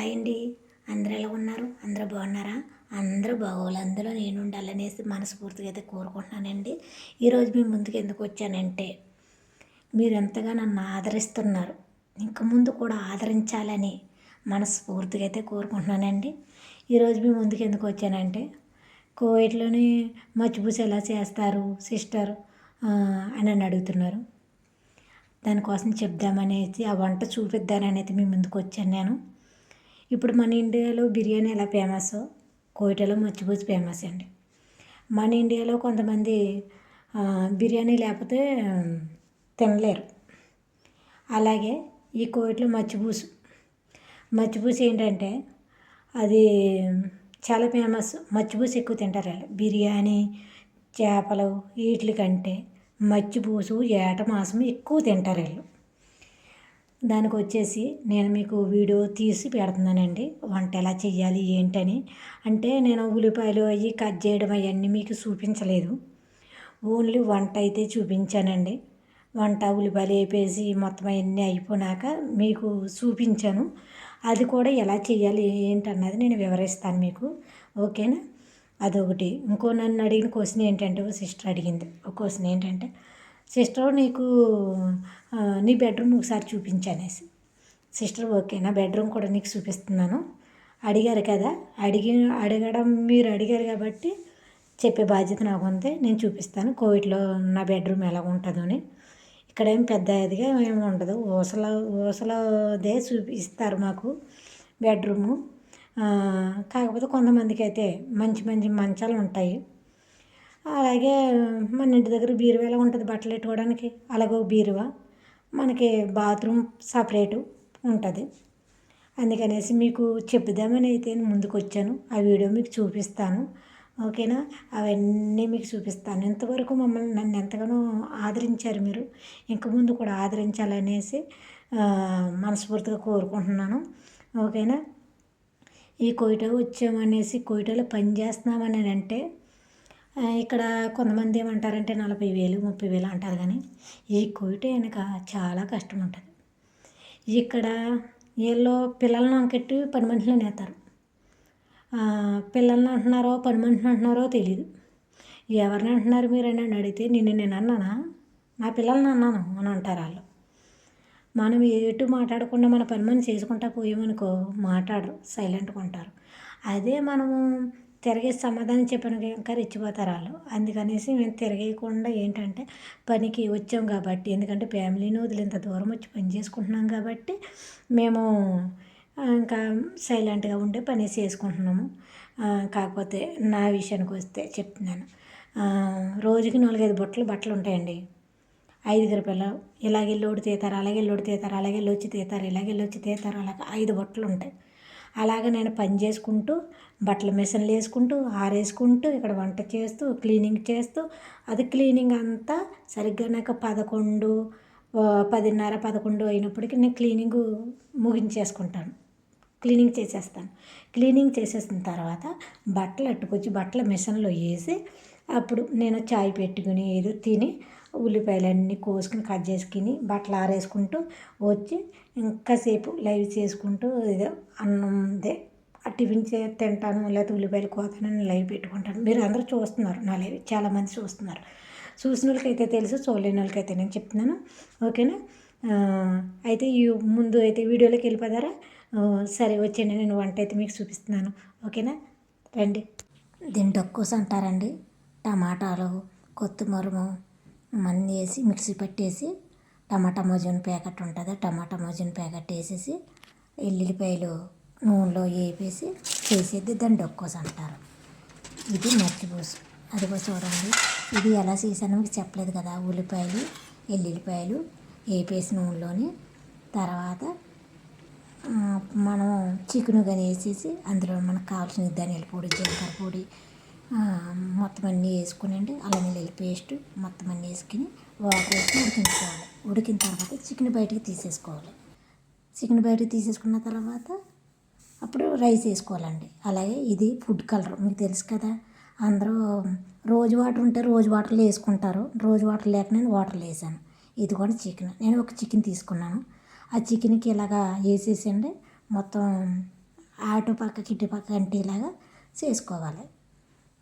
Hi అండి. అందరూ ఎలా ఉన్నారు? అందరూ బాగున్నారా? అందరూ బాగోవాలి అందులో నేను ఉండాలనేసి మనస్ఫూర్తిగా అయితే కోరుకుంటున్నానండి. ఈరోజు మీ ముందుకు ఎందుకు వచ్చానంటే మీరు ఎంతగా నన్ను ఆదరిస్తున్నారు ఇంక ముందు కూడా ఆదరించాలని మనస్ఫూర్తిగా అయితే కోరుకుంటున్నానండి. ఈరోజు మీ ముందుకు ఎందుకు వచ్చానంటే కోవిడ్లోని మచ్చిపూస ఎలా చేస్తారు సిస్టర్ అని నన్ను అడుగుతున్నారు. దానికోసం చెప్దామనేసి ఆ వంట చూపిద్దాననేది మీ ముందుకు వచ్చాను నేను. ఇప్పుడు మన ఇండియాలో బిర్యానీ ఎలా ఫేమస్? కోయిటలో మచ్చిపూసి ఫేమస్ అండి. మన ఇండియాలో కొంతమంది బిర్యానీ లేకపోతే తినలేరు. అలాగే ఈ కోయిట్లో మచ్చిపూసు. మచ్చిపూసు ఏంటంటే అది చాలా ఫేమస్. మచ్చిపూసు ఎక్కువ తింటారు వాళ్ళు. బిర్యానీ చేపలు వీటి కంటే మచ్చిపూసు ఏట మాసం ఎక్కువ తింటారు వీళ్ళు. దానికి వచ్చేసి నేను మీకు వీడియో తీసి పెడుతున్నానండి. వంట ఎలా చెయ్యాలి ఏంటని. అంటే నేను ఉల్లిపాయలు అవి కట్ చేయడం అవన్నీ మీకు చూపించలేదు. ఓన్లీ వంట అయితే చూపించానండి. వంట ఉల్లిపాయలు వేపేసి మొత్తం అవన్నీ అయిపోయినాక మీకు చూపించాను. అది కూడా ఎలా చేయాలి ఏంటన్నది నేను వివరిస్తాను మీకు. ఓకేనా? అదొకటి. ఇంకో నన్ను అడిగిన క్వశ్చన్ ఏంటంటే ఓ సిస్టర్ అడిగింది. ఒక క్వశ్చన్ ఏంటంటే సిస్టర్ నీకు నీ బెడ్రూమ్ ఒకసారి చూపించనేసి. సిస్టర్ ఓకే నా బెడ్రూమ్ కూడా నీకు చూపిస్తున్నాను. అడిగారు కదా అడిగి అడగడం మీరు అడిగారు కాబట్టి చెప్పే బాధ్యత నాకు ఉంది నేను చూపిస్తాను. కోవిడ్లో నా బెడ్రూమ్ ఎలా ఉంటుందో అని. ఇక్కడ ఏం పెద్ద ఇదిగా ఏమి ఉండదు. ఊసల ఊసలదే చూపిస్తారు మాకు బెడ్రూము. కాకపోతే కొంతమందికి అయితే మంచి మంచి మంచాలు ఉంటాయి. అలాగే మన ఇంటి దగ్గర బీరువా ఎలా ఉంటుంది బట్టలు పెట్టుకోవడానికి అలాగే ఒక బీరువా? మనకి బాత్రూమ్ సపరేటు ఉంటుంది. అందుకనేసి మీకు చెప్పుదామని అయితే ముందుకు వచ్చాను ఆ వీడియో మీకు చూపిస్తాను. ఓకేనా? అవన్నీ మీకు చూపిస్తాను. ఇంతవరకు మమ్మల్ని నన్ను ఎంతగానో ఆదరించారు మీరు. ఇంక ముందు కూడా ఆదరించాలనేసి మనస్ఫూర్తిగా కోరుకుంటున్నాను. ఓకేనా? ఈ కోయిటో వచ్చామనేసి కోయిటలో పని చేస్తున్నామని అంటే ఇక్కడ కొంతమంది ఏమంటారంటే నలభై వేలు ముప్పై వేలు అంటారు కానీ ఈ కోయిట వెనక చాలా కష్టం ఉంటుంది. ఇక్కడ వీళ్ళు పిల్లలను అంకెట్టి పని మనుషులు నేతారు పిల్లల్ని అంటున్నారో పని మనుషులు అంటున్నారో తెలియదు ఎవరిని అంటున్నారు మీరు అని అడిగితే నిన్ను నేను అన్నానా? నా పిల్లల్ని అన్నాను అని అంటారు వాళ్ళు. మనం ఎటు మాట్లాడకుండా మన పని మనం చేసుకుంటా పోయామనుకో మాట్లాడరు సైలెంట్గా ఉంటారు. అదే మనము తిరిగే సమాధానం చెప్పాను ఇంకా రెచ్చిపోతారు వాళ్ళు. అందుకనేసి మేము తిరగేయకుండా ఏంటంటే పనికి వచ్చాం కాబట్టి ఎందుకంటే ఫ్యామిలీని వదిలి ఇంత దూరం వచ్చి పని చేసుకుంటున్నాం కాబట్టి మేము ఇంకా సైలెంట్గా ఉండే పని చేసుకుంటున్నాము. కాకపోతే నా విషయానికి వస్తే చెప్తున్నాను. రోజుకి నాలుగైదు బుట్టలు బట్టలు ఉంటాయండి. ఐదుగురు పిల్లలు ఇలాగే లోడు తీతారు అలాగే ఓడి తీతారు అలాగే వచ్చి తీతారు ఇలాగే వచ్చి తీతారు అలాగే ఐదు బుట్టలు ఉంటాయి. అలాగే నేను పని చేసుకుంటూ బట్టల మిషన్లు వేసుకుంటూ ఆరేసుకుంటూ ఇక్కడ వంట చేస్తూ క్లీనింగ్ చేస్తూ అది క్లీనింగ్ అంతా సరిగ్గా నాకు పదకొండు పదిన్నర పదకొండు అయినప్పటికీ నేను క్లీనింగ్ ముగించేసుకుంటాను. క్లీనింగ్ చేసేస్తాను. క్లీనింగ్ చేసేసిన తర్వాత బట్టలు అట్టుకొచ్చి బట్టల మిషన్లో వేసి అప్పుడు నేను చాయ్ పెట్టుకుని ఏదో తిని ఉల్లిపాయలన్నీ కోసుకుని కట్ చేసుకుని బట్టలు ఆరేసుకుంటూ వచ్చి ఇంకాసేపు లైవ్ చేసుకుంటూ ఏదో అన్నం దే టిఫిన్ చే తింటాను లేకపోతే ఉల్లిపాయలు కోతానని లైవ్ పెట్టుకుంటాను. మీరు అందరూ చూస్తున్నారు నా లైవ్ చాలామంది చూస్తున్నారు. చూసిన వాళ్ళకైతే తెలుసు చూడలేని వాళ్ళకైతే నేను చెప్తున్నాను. ఓకేనా? అయితే ఈ ముందు అయితే వీడియోలోకి వెళ్ళిపోతారా సరే వచ్చేయండి నేను వంట అయితే మీకు చూపిస్తున్నాను. ఓకేనా? రండి. దీని డొక్కోస్ అంటారండి. టమాటాలు కొత్తిమీరము మన్ని వేసి మిక్సీ పట్టేసి టమాటా మోజన్ ప్యాకెట్ ఉంటుంది. టమాటా మోజన్ ప్యాకెట్ వేసేసి ఎల్లుల్లిపాయలు నూనెలో వేపేసి చేసేది దాన్ని డొక్కోస్ అంటారు. ఇది మర్చిపోసు అదిగో చూడండి. ఇది ఎలా చేశానో మీకు చెప్పలేదు కదా. ఉల్లిపాయలు ఎల్లుల్లిపాయలు వేపేసి నూనెలోని తర్వాత మనం చికెన్ కానీ వేసేసి అందులో మనకు కావాల్సిన ధనియాల పొడి జీలకర్ర పొడి మొత్తం అన్నీ వేసుకునండి అల్లం వెల్లుల్లి పేస్ట్ మొత్తం అన్నీ వేసుకుని వాటర్ వేసి ఉడికించుకోవాలి. ఉడికిన తర్వాత చికెన్ బయటకు తీసేసుకోవాలి. చికెన్ బయటకు తీసేసుకున్న తర్వాత అప్పుడు రైస్ వేసుకోవాలండి. అలాగే ఇది ఫుడ్ కలర్ మీకు తెలుసు కదా. అందరూ రోజు వాటర్ ఉంటే రోజు వాటర్లో వేసుకుంటారు. రోజు వాటర్ లేక నేను వాటర్లో వేసాను. ఇది కూడా చికెన్. నేను ఒక చికెన్ తీసుకున్నాను. ఆ చికెన్కి ఇలాగా వేసేసండి మొత్తం ఆటు పక్కకి ఇటు పక్క అంటే ఇలాగా చేసుకోవాలి.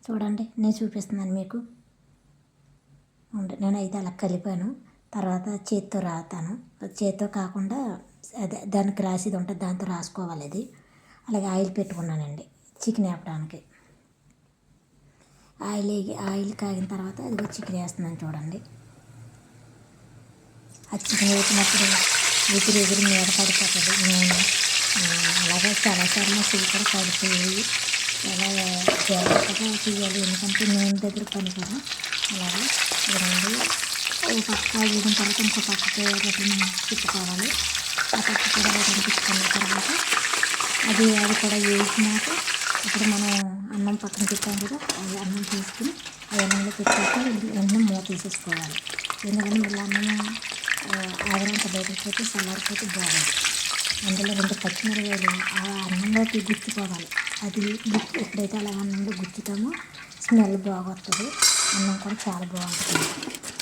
చూడండి నేను చూపిస్తున్నాను మీకు. నేను అయితే అలా కలిపాను. తర్వాత చేత్తో రాతాను. చేత్తో కాకుండా అదే దానికి రాసేది ఉంటుంది దాంతో రాసుకోవాలి అది. అలాగే ఆయిల్ పెట్టుకున్నానండి చికెన్ వేపడానికి. ఆయిల్ వేగి ఆయిల్ కాగిన తర్వాత అది చికెన్ వేస్తున్నాను చూడండి. ఆ చికెన్ వేసినప్పుడు ఎదురు ఎదురు మీద పడిపోతుంది నేను. అలాగే చాలాసార్లు మా కూడా పడిపోయి చాలా జాగ్రత్తగా చేయాలి. ఎందుకంటే నూనె దగ్గర పని కదా. అలాగే ఇదండి ఒక పక్క వేసిన తర్వాత ఇంకో పక్కకి రొట్టెని తిప్పుకోవాలి ఆ పక్క కూడా తిప్పుకున్న తర్వాత అది అది కూడా వేసినాక ఇప్పుడు మనం అన్నం పక్కన పెట్టాం కదా అది అన్నం తీసుకుని ఆ అన్నంలో పెట్టాక అన్నం మూత తీసేసుకోవాలి. ఎందుకంటే మళ్ళీ అన్నం ఆవిరంత బయటకు పోతే చల్లారిపోతే బాగోదు అందులో రెండు పచ్చిమిరపకాయలు ఆ అన్నంలోకి గుచ్చుకోవాలి. అది ఎప్పుడైతే అలా అన్నంలో గుచ్చుతామో స్మెల్ బాగొస్తుంది. అన్నం కూడా చాలా బాగుంటుంది.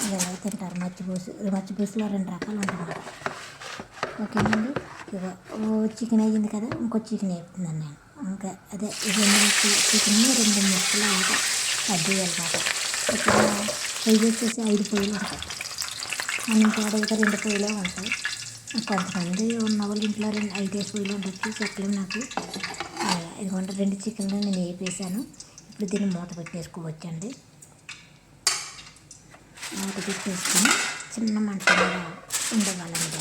అది ఎలా తింటారు? మచ్చిపూసు మచ్చిపూసులో రెండు రకాలు ఉంటాయి. ఓకేనండి? ఇగో ఓ చికెన్ అయ్యింది కదా ఇంకో చికెన్ వేపుతున్నాను నేను. ఇంకా అదే రెండు ముక్కలు చికెన్ రెండు ముక్కలు అంటే పెద్ద చేయాలన్నమాట ఇక్కడ పొయ్యి వచ్చేసి ఐదు పొయ్యిలు ఉంటాయి. మనం కూడా ఇంకా రెండు పొయ్యిలే ఉంటాయి కొంతమంది ఉన్న వాళ్ళ ఇంట్లో రెండు ఐదేసి పొయ్యిలు ఉండొచ్చు చెప్పలేము నాకు. ఆ, ఇదిగోండి రెండు చికెన్లు నేను వేపేసాను ఇప్పుడు దీన్ని మూత పెట్టేసుకోవచ్చండి. మూత పెట్టేసుకొని చిన్న మంట మీద ఉండేవాళ్ళండి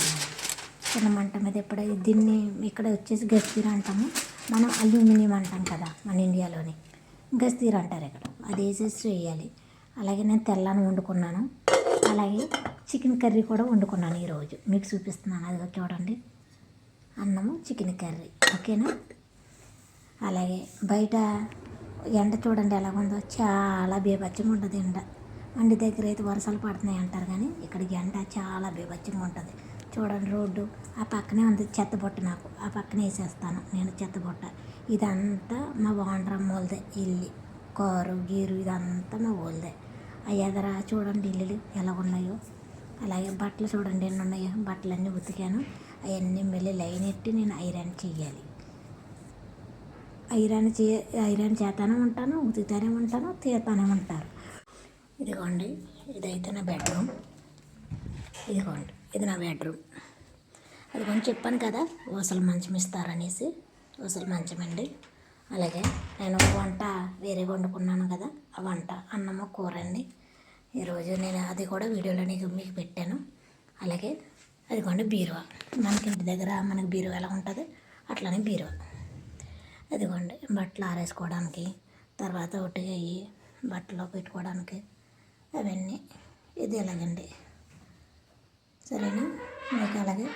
చిన్న మంట మీద ఎప్పుడు దీన్ని ఇక్కడ వచ్చేసి గస్తీర అంటాము. మనం అల్యూమినియం అంటాం కదా మన ఇండియాలోని. గస్తీర అంటారు ఇక్కడ. అది వేసేసి వేయాలి. అలాగే నేను తెల్లని వండుకున్నాను. అలాగే చికెన్ కర్రీ కూడా వండుకున్నాను ఈరోజు. మీకు చూపిస్తున్నాను. అదిగో చూడండి. అన్నము చికెన్ కర్రీ. ఓకేనా? అలాగే బయట ఎండ చూడండి ఎలా ఉందో. చాలా బీభత్సంగా ఉంటుంది ఎండ. వండి దగ్గర అయితే వర్షాలు పడుతున్నాయి అంటారు కానీ ఇక్కడ ఎండ చాలా బీభత్సంగా ఉంటుంది. చూడండి రోడ్డు. ఆ పక్కనే ఉంది చెత్త బుట్ట నాకు. ఆ పక్కనే వేసేస్తాను నేను చెత్త బుట్ట. ఇదంతా మా వాండ్రమ్మోళ్ళదే ఇల్లు. కారు గీరు ఇదంతా మా వాళ్ళదే ఆ ఎదర చూడండి ఇల్లులు ఎలా ఉన్నాయో. అలాగే బట్టలు చూడండి ఎన్ని ఉన్నాయో. బట్టలన్నీ ఉతికాను. అవన్నీ మళ్ళీ లైన్ ఎట్టి నేను ఐరన్ చేయాలి. ఐరన్ చే ఐరన్ చేతానే ఉంటాను ఉతుకుతానే ఉంటాను తీస్తానే ఉంటారు ఇదిగోండి ఇదైతే నా బెడ్రూమ్. ఇదిగోండి ఇది నా బెడ్రూమ్. అది కొంచెం చెప్పాను కదా ఊసలు మంచం ఇస్తారనేసి. ఊసలు మంచం అండి. అలాగే నేను వంట వేరే వండుకున్నాను కదా ఆ వంట అన్నము కూర అండి ఈరోజు నేను అది కూడా వీడియోలో నీకు మీకు పెట్టాను. అలాగే అదిగోండి బీరువా. మనకి ఇంటి దగ్గర మనకి బీరువా ఎలా ఉంటుంది? అట్లానే బీరువా. అదిగోండి బట్టలు ఆరేసుకోవడానికి తర్వాత ఒకటి బట్టలు పెట్టుకోవడానికి అవన్నీ ఇది ఎలాగండి? సరేనా? మీకు అలాగే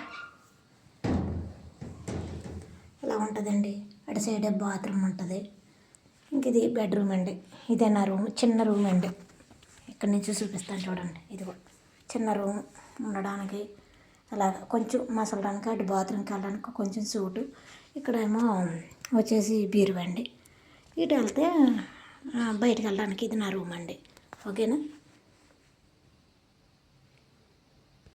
ఇలా ఉంటుందండి? అటు సైడ్ బాత్రూమ్ ఉంటుంది. ఇంక ఇది బెడ్రూమ్ అండి. ఇదే నా రూమ్? చిన్న రూమ్ అండి. ఇక్కడ నుంచి చూపిస్తాను చూడండి. ఇది కూడా చిన్న రూమ్ ఉండడానికి అలా కొంచెం మసలడానికి అటు బాత్రూమ్కి వెళ్ళడానికి కొంచెం సూటు. ఇక్కడేమో వచ్చేసి బీరువండి. ఇటు వెళ్తే బయటకు వెళ్ళడానికి ఇది నా రూమ్ అండి. ఓకేనా?